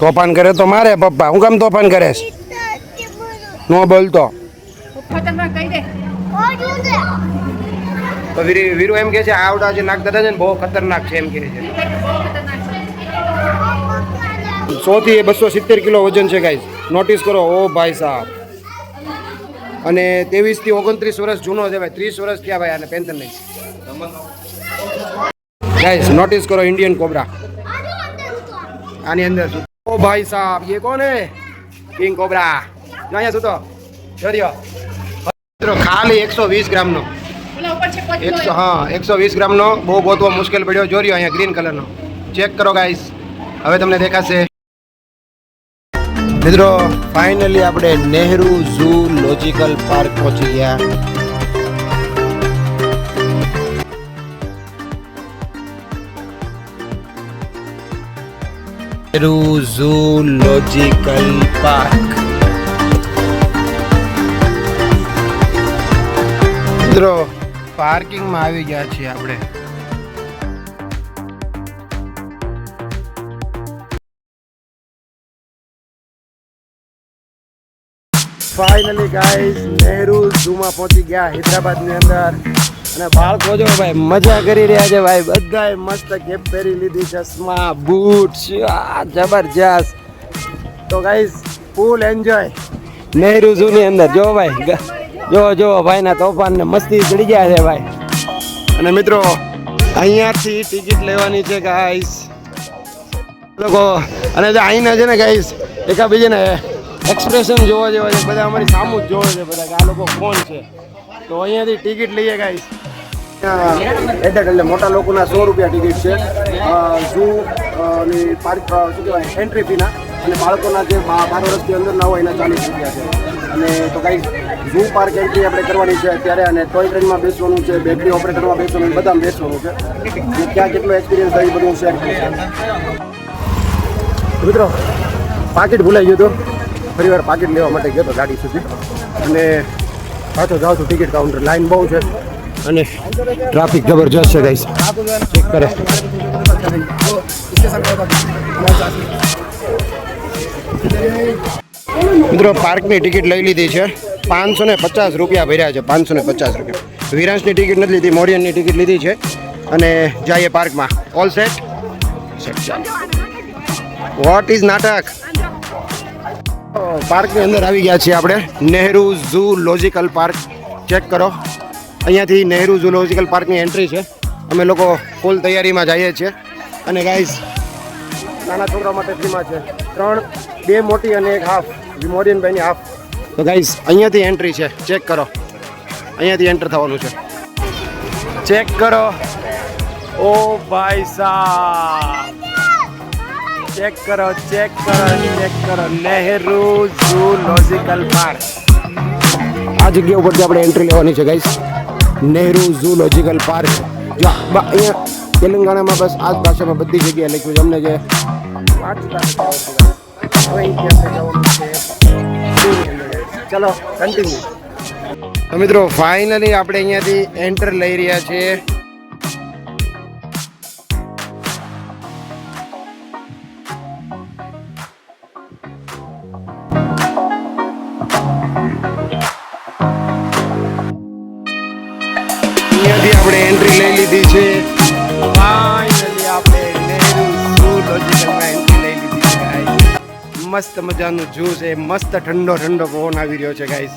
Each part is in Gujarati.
તોફાન કરે તો મારે પપ્પા. હું કામ તોફાન કરે ન બોલતો. તો વીરુ એમ કે છે આવડા જે હતા છે ને, બહુ ખતરનાક છે એમ કહે છે. સો થી બસો સિત્તેર કિલો વજન છે ગાઈસ નોટિસ કરો, ઓ ભાઈ સાહેબ. અને ત્રેવીસથી ઓગણત્રીસ વર્ષ જૂનો છે, ભાઈ. ત્રીસ વર્ષ થયા, ભાઈ, આને પેન્શન નહીં ગાઈસ નોટિસ કરો ઇન્ડિયન કોબરા આની અંદર શું ઓ ભાઈ સાહેબ ये कौन है કિંગ કોબરા જો અહીંયા શું તો જોરિયો મિત્રો ખાલી એકસો વીસ ગ્રામનો ઓલા ઉપર છે પતલો એકસો હા એકસો વીસ ગ્રામનો બહુ ગોતવો મુશ્કેલ પડ્યો જોરિયો અહીંયા ગ્રીન કલરનો ચેક કરો ગાઈસ હવે તમને દેખાશે મિત્રો ફાઇનલી આપણે નહેરુ ઝૂ લોજિકલ પાર્ક પહોંચી ગયા નહેરુ ઝૂ લોજિકલ પાર્ક મિત્રો પાર્કિંગમાં આવી ગયા છીએ આપણે. ફાઇનલી ગાઈઝ નહેરુ ઝૂમાં પહોંચી ગયા હૈદરાબાદની અંદર. અને બાળકો જો ભાઈ, મજા કરી રહ્યા છે ભાઈ. બધાએ મસ્ત કેપ પહેરી લીધી ચશ્મા બૂટ જબરજસ્ત. તો ગાઈસ ફૂલ એન્જોય નહેરુ ઝૂની અંદર, જો ભાઈ જો જો, ભાઈના તોફાન ને મસ્તી ચડી ગયા છે ભાઈ. અને મિત્રો, અહીંયાથી ટિકિટ લેવાની છે ગાઈસ લોકો, અને જો અહીંના છે ને ગાઈસ એકાબીજાને એક્સપ્રેશન જોવા જેવા છે, બધા અમારી સામું જ જોવે છે, બધા કે આ લોકો કોણ છે? તો અહીંયાથી ટિકિટ લઈએ ગાઈસ. એડલ્ટ એટલે મોટા લોકોના સો રૂપિયા ટિકિટ છે. ઝૂ અને પાર્ક શું કહેવાય એન્ટ્રી ફીના અને બાળકોના જે બાર અંદર ના હોય એના ચાલીસ રૂપિયા છે. અને તો કાંઈ ઝૂ પાર્ક એન્ટ્રી આપણે કરવાની છે અત્યારે અને ટોય ટ્રેનમાં બેસવાનું છે બેટરી ઓપરેટરમાં બેસવાનું છે, બધામાં બેસવાનું છે. ક્યાં કેટલો એક્સપિરિયન્સ થાય બધું શેર મિત્રો પાકીટ ભૂલાઈ ગયું હતું. ફરી વાર પાકીટ લેવા માટે ગયો હતો ગાડી સુધી. અને પાછો જાઉં છું ટિકિટ કાઉન્ટર લાઈન બહુ છે. અને ટ્રાફિક જબરજસ્ત છે ગાઈસ ચેક કરે. મિત્રો પાર્કની ટિકિટ લઈ લીધી છે. પાંચસો ને પચાસ રૂપિયા ભર્યા છે, પાંચસો ને પચાસ રૂપિયા. વિરાંશની ટિકિટ નથી લીધી, મોરિયનની ટિકિટ લીધી છે. અને જઈએ પાર્કમાં ઓલ સેટ વોટ ઇઝ નાટક? પાર્કની અંદર આવી ગયા છીએ આપણે. Nehru zoological park. ચેક કરો. અહીંયાથી નહેરુ ઝૂ લોજિકલ પાર્કની એન્ટ્રી છે. અમે લોકો ફૂલ તૈયારીમાં જઈએ છીએ. અને ગાઈઝ નાના છોકરા માટે ફ્રીમાં છે. ત્રણ, બે મોટી અને એક હાફ. મોરિયનભાઈની હાફ. તો ગાઈઝ અહીંયાથી એન્ટ્રી છે. ચેક કરો. અહીંયાથી એન્ટર થવાનું છે. ચેક કરો. ઓ ભાઈ સાહેબ. ચેક કરો ચેક કરો ચેક કરો. Nehru zoological park. આ જગ્યા ઉપરથી આપણે એન્ટ્રી લેવાની છે ગાઈસ નહેરુ ઝૂલોજિકલ પાર્ક. જો અહીંયા તેલંગાણામાં બસ આ ભાષામાં બધી જગ્યાએ લખ્યું છે. અમને જે ચલો કન્ટિન્યુ તો મિત્રો ફાઇનલી આપણે અહીંયાથી એન્ટર લઈ રહ્યા છીએ. લઈ લીધી છે. ફાઇનલી આપણે નહેરુ ઝૂલોજીકલમાં એન્ટ્રી લઈ લીધી છે ગાઈસ મસ્ત મજાનું ઝૂ છે. મસ્ત ઠંડો ઠંડો પવન આવી રહ્યો છે ગાઈસ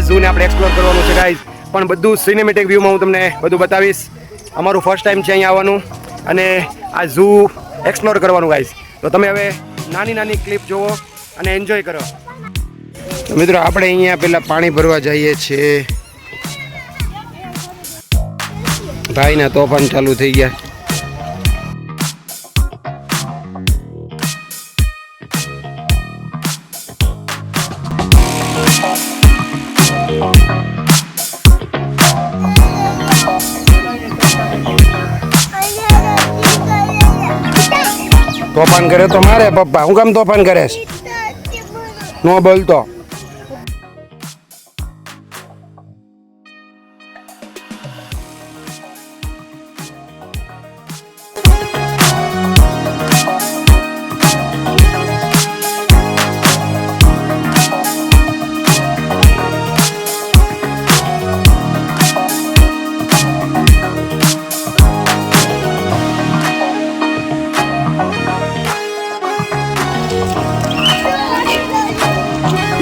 આ ઝૂને આપણે એક્સપ્લોર કરવાનું છે ગાઈઝ પણ બધું સિનેમેટિક વ્યૂમાં હું તમને બધું બતાવીશ. અમારું ફર્સ્ટ ટાઈમ છે અહીંયા આવવાનું અને આ ઝૂ એક્સપ્લોર કરવાનું ગાઈઝ તો તમે હવે નાની નાની ક્લિપ જુઓ અને એન્જોય કરો. મિત્રો, આપણે અહીંયા પેલા પાણી ભરવા જઈએ છીએ. ભાઈના તોફાન ચાલુ થઈ ગયા. તોફાન કરે તો મારે પપ્પા. હું કામ તોફાન કરે નો બોલતો.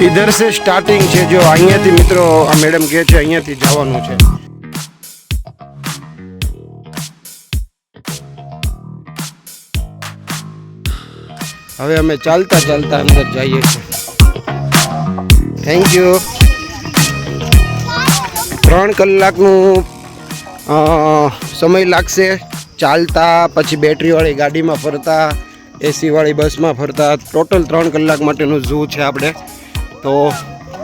ઇધર સે સ્ટાર્ટિંગ છે જો અહીંયાથી મિત્રો, આ મેડમ કહે છે અહીંયાથી જવાનું છે. હવે અમે ચાલતા ચાલતા અંદર જઈએ છીએ. થેન્ક યુ ત્રણ કલાકનું સમય લાગશે. ચાલતા, પછી બેટરીવાળી ગાડીમાં ફરતા એસીવાળી બસમાં ફરતા. ટોટલ ત્રણ કલાક માટેનું ઝૂ છે આપણે. તો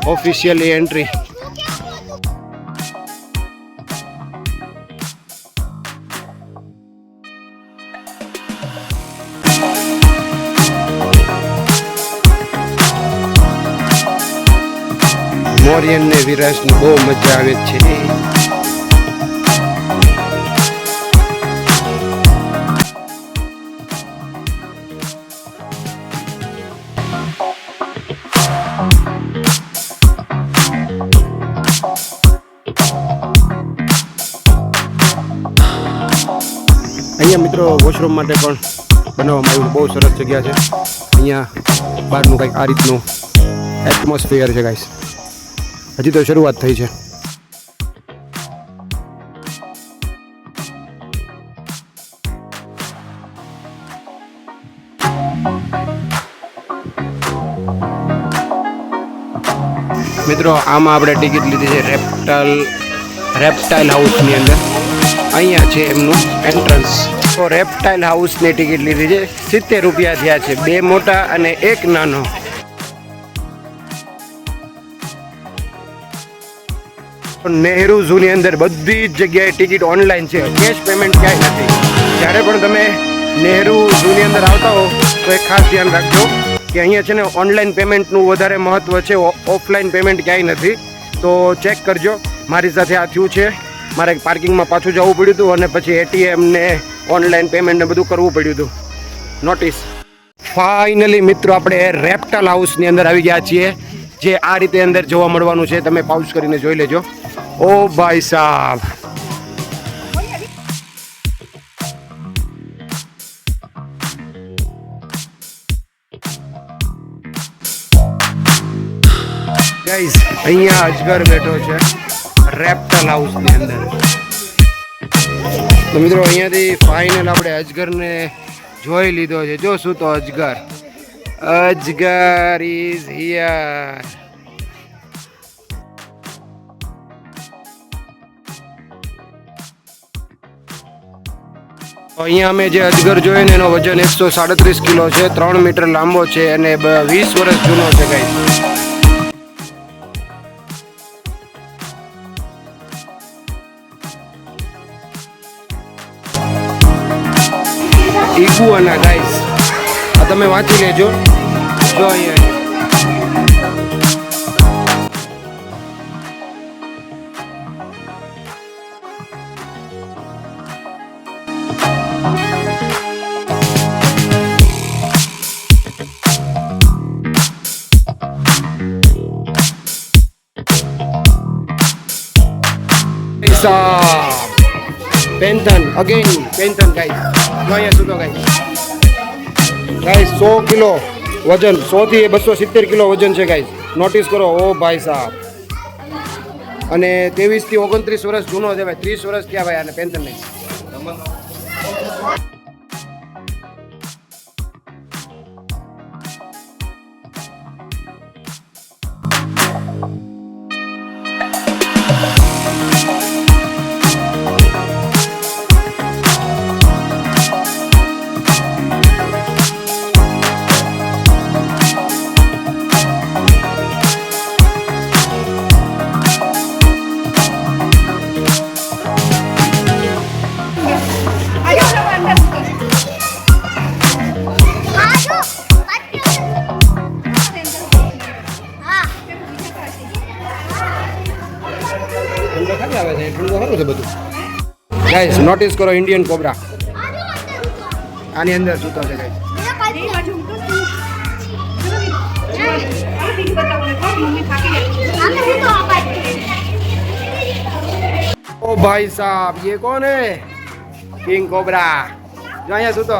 ઓફિશિયલી એન્ટ્રી મોરિયન ને વિરાજ બહુ મજા આવે છે. અહીંયા મિત્રો વોશરૂમ માટે પણ બનાવવામાં આવ્યું. બહુ સરસ જગ્યા છે. અહીંયા બહારનું કંઈક આ રીતનું એટમોસ્ફિયર છે ગાઈસ હજી તો શરૂઆત થઈ છે. મિત્રો, આમાં આપણે ટિકિટ લીધી છે રેપ્ટલ રેપ્ટાઇલ હાઉસની અંદર. અહીંયા છે એમનું એન્ટ્રન્સ તો રેપ્ટાઇલ હાઉસની ટિકિટ લીધી છે. સિત્તેર રૂપિયા થયા છે. બે મોટા અને એક નાનો. નહેરુ ઝૂની અંદર બધી જ જગ્યાએ ટિકિટ ઓનલાઈન છે. કેશ પેમેન્ટ ક્યાંય નથી. જ્યારે પણ તમે નહેરુ ઝૂની અંદર આવતા હો, તો એ ખાસ ધ્યાન રાખજો કે અહીંયા છે ને ઓનલાઈન પેમેન્ટનું વધારે મહત્ત્વ છે. ઓફલાઈન પેમેન્ટ ક્યાંય નથી. તો ચેક કરજો. મારી સાથે આ થયું છે. મારે પાર્કિંગમાં પાછું જવું પડ્યું હતું અને પછી એટીએમ ને ઓનલાઈન પેમેન્ટ ને બધું કરવું પડ્યું હતું. નોટિસ ફાઇનલી મિત્રો, આપણે રેપ્ટલ હાઉસની અંદર આવી ગયા છીએ, જે આ રીતે અંદર જોવા મળવાનું છે. તમે પાઉચ કરીને જોઈ લેજો. ઓ ભાઈ સાહેબ અહીંયા અજગર બેઠો છે રેપ્ટલ હાઉસની અંદર. તો મિત્રો, અહીંયાથી ફાઇનલ આપણે અજગરને જોઈ લીધો છે. જો શું તો અજગર. અજગર ઇઝ હિયર અહીંયા અમે જે અજગર જોઈએ ને એનો વજન એકસો સાડત્રીસ કિલો છે, ત્રણ મીટર લાંબો છે અને વીસ વર્ષ જૂનો છે ગાઈસ ઇગુઆના ગાઈસ આ તમે વાંચી લેજો. જો અહીંયા. પૈસા પેન્થન અગેન પેન્થન ગાઈસ જો અહીંયા સુધો ગાઈસ, સો કિલો વજન સોથી એ બસો સિત્તેર કિલો વજન છે ગાઈસ. નોટિસ કરો, ઓ ભાઈ સાહેબ. અને ત્રેવીસથી ઓગણત્રીસ વર્ષ જૂનો છે ભાઈ ત્રીસ વર્ષ થયા ભાઈ આને પેન્થન નહીં આવે છે એટલું તો સારું છે બધું ગાઈસ નોટિસ કરો ઇન્ડિયન કોબરા આની અંદર સૂતો છે ગાઈસ એ બાજુ ઊંધું તું. ચલો બીજું. ચાલો, બીજું બતાવો ને. કોણ મમ્મી થાકી ગઈ. ओ भाई साहब ये कौन है किंग कोबरा जो અહીંયા સૂતો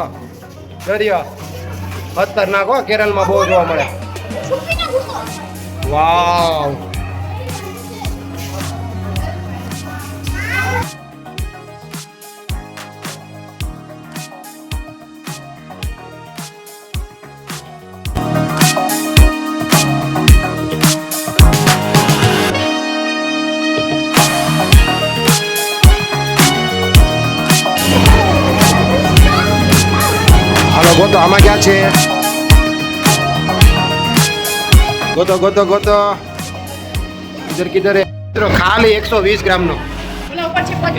દરિયો ખતરનાક હો કેરળમાં બહુ જોવા મળે વાવ ગોતો આમાં ક્યાં છે? ગોતો ગોતો ગોતો. કિધર કિધર? ખાલી એકસો વીસ ગ્રામનો.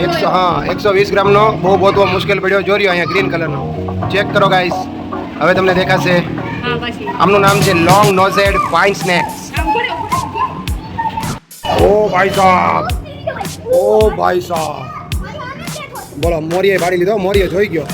એકસો હા એકસો વીસ ગ્રામનો. બહુ બહુ મુશ્કેલ પડ્યો. જોર્યો અહીંયા ગ્રીન કલરનો ચેક કરો ગાઈસ હવે તમને દેખાશે. આમનું નામ છે લોંગ નોઝેડ સ્નેક્સ ઊભો રહે. ઓ ભાઈ સાહેબ ઓ ભાઈ સાહેબ બોલો મોરીએ ભાડી લીધો મોરીએ જોઈ ગયો.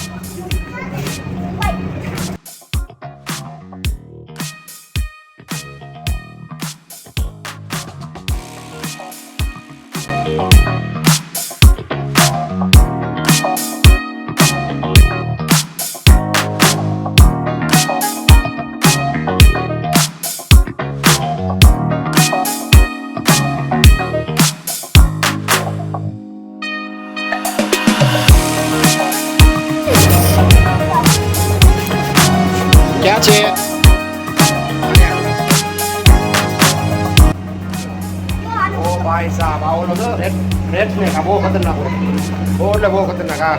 ખતરનાક આ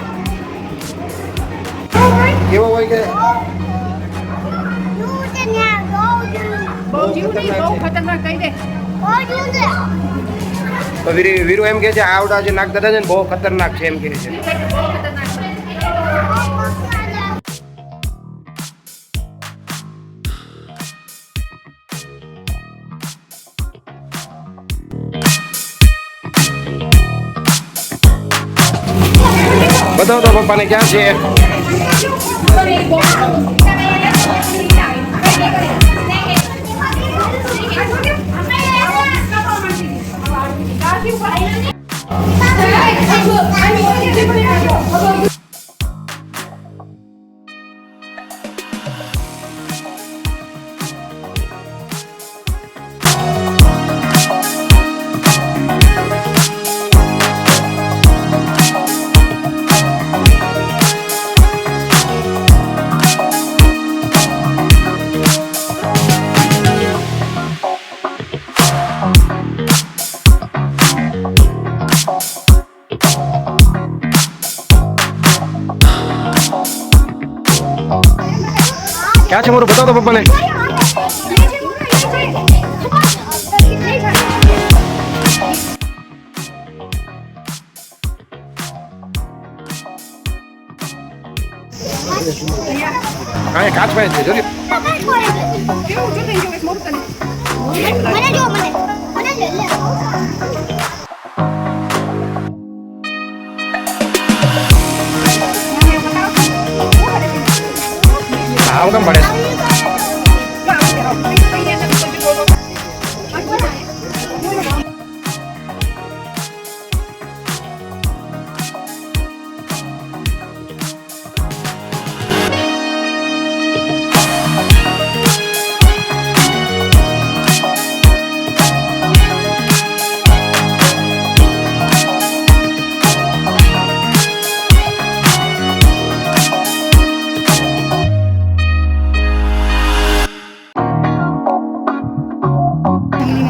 કેવો હોય કે? વીરુ વીરુ એમ કે છે આવડા જે નાગ દાદા છે ને બહુ ખતરનાક છે એમ કહે છે. બહુ ખતરનાક છે. બતાવો તો ક્યાં છે મારું બતાવો તો પપ્પાને. એ કાચ પાસે છે જોજો.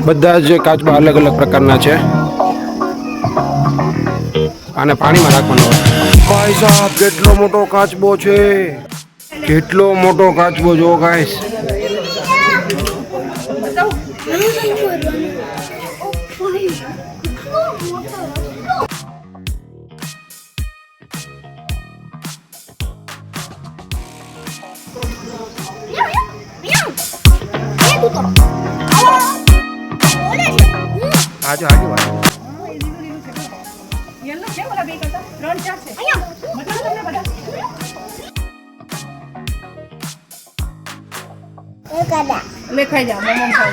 બધા જ કાચબા અલગ અલગ પ્રકારના છે. આને પાણીમાં રાખવાનો હોય. ભાઈ સાહેબ કેટલો મોટો કાચબો છે કેટલો મોટો કાચબો જો ગાઈસ. છે ઓલા બે કરતા? ત્રણ ચાર છે. અહીંયા. બતાવો તમને બધા. એક આદા લે ખાઈ જા મમ્મ ખાવ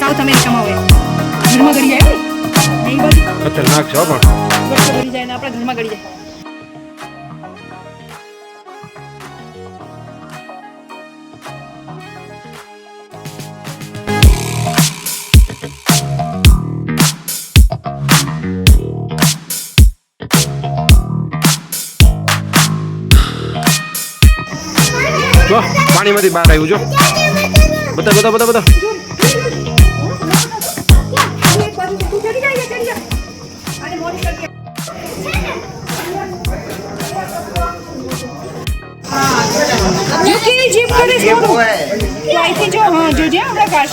સાઉથ અમેરિકામાં હોય ઘરમાં ગળી જાય ને એ બાજુ ખતરનાક છો પણ. વચ્ચે ગળી જાય ને આપણા ઘરમાં ગળી જાય. પાણીમાંથી બહાર આવ્યું, જો. બધા બધા બધા બધા. યુકી જીપ કરે છે. અહીંથી જો હા જોજે આપણા કાર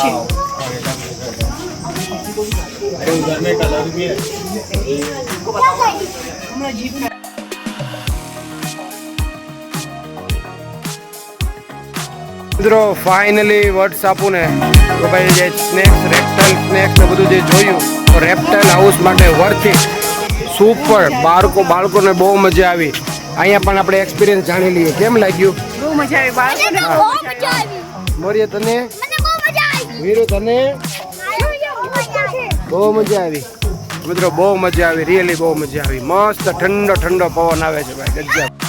મિત્રો ફાઇનલી વર્ડ્સ આપું ને તો ભાઈ જે સ્નેક્સ રેપ્ટલ સ્નેક્સ ને બધું જે જોયું તો રેપ્ટલ હાઉસ માટે વર્થી સુપર બાળકો બાળકોને બહુ મજા આવી. અહીંયા પણ આપણે એક્સપિરિયન્સ જાણી લઈએ. કેમ લાગ્યું? મજા આવી બાળકોને મને બહુ મજા આવી. મોરિયા તને? મને બહુ મજા આવી. વીરો તને? બહુ મજા આવી. બહુ મજા આવી. મિત્રો બહુ મજા આવી રિયલી બહુ મજા આવી. મસ્ત ઠંડો ઠંડો પવન આવે છે ભાઈ ગજબ